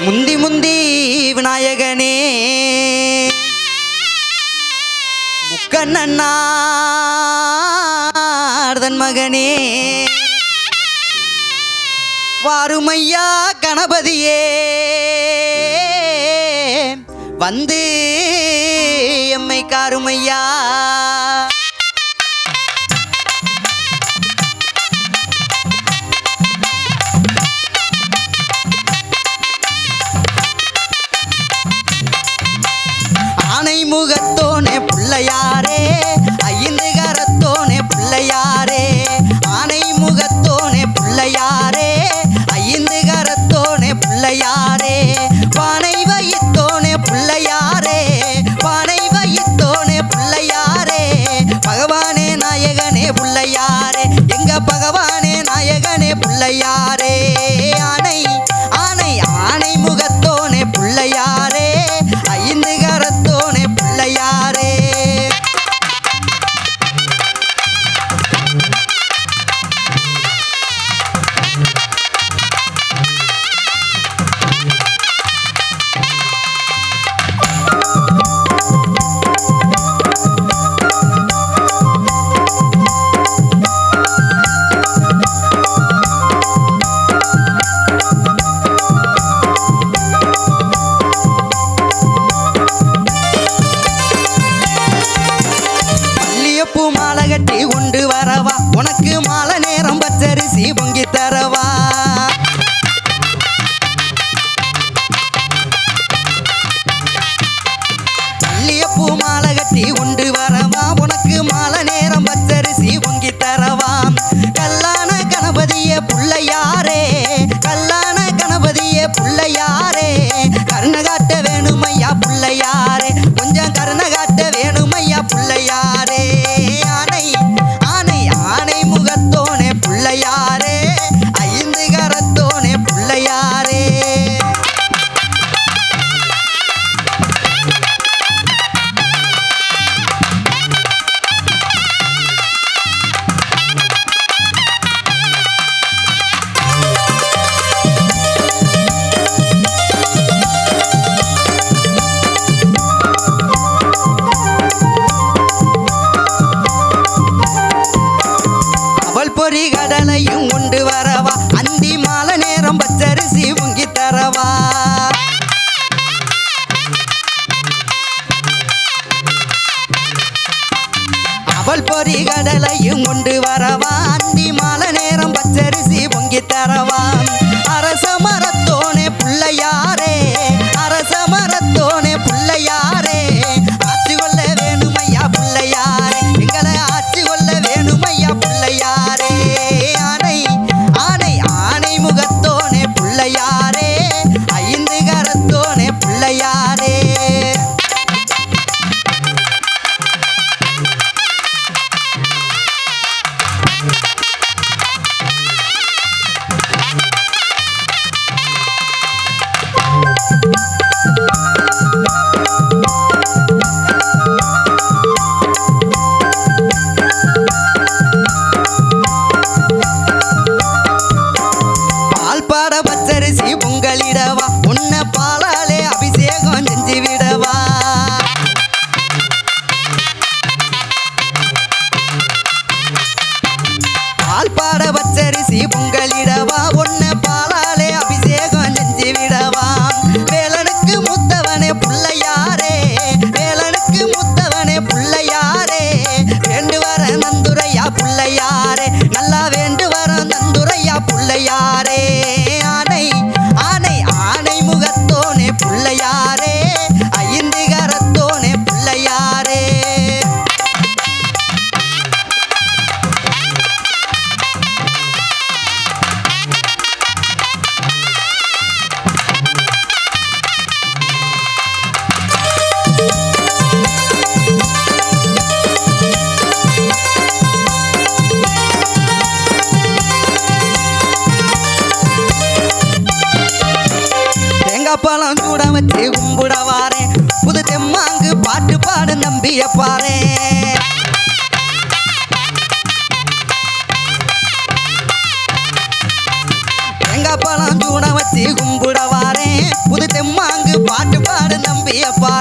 முந்தி முந்தி விநாயகனே. முக்கண்ணன் மகனே. வாருமையா கணபதியே. வந்து எம்மை காருமையா. பூ மாலை கட்டி உண்டு அவள் கடலையும் கொண்டு வரவான். நீ மாலை நேரம் பச்சரிசி பொங்கித் தரவான். அரச மர வந்தாரே நல்ல பழம் சூட வச்சு கும்பிட வாரேன். புது தெம்மாங்கு பாட்டு பாடு நம்பிய பாரு. தேங்காய் பழம் சூட வச்சு கும்பிட வாரேன். புது தெம்மாங்கு பாட்டு பாடு நம்பிய பாரு.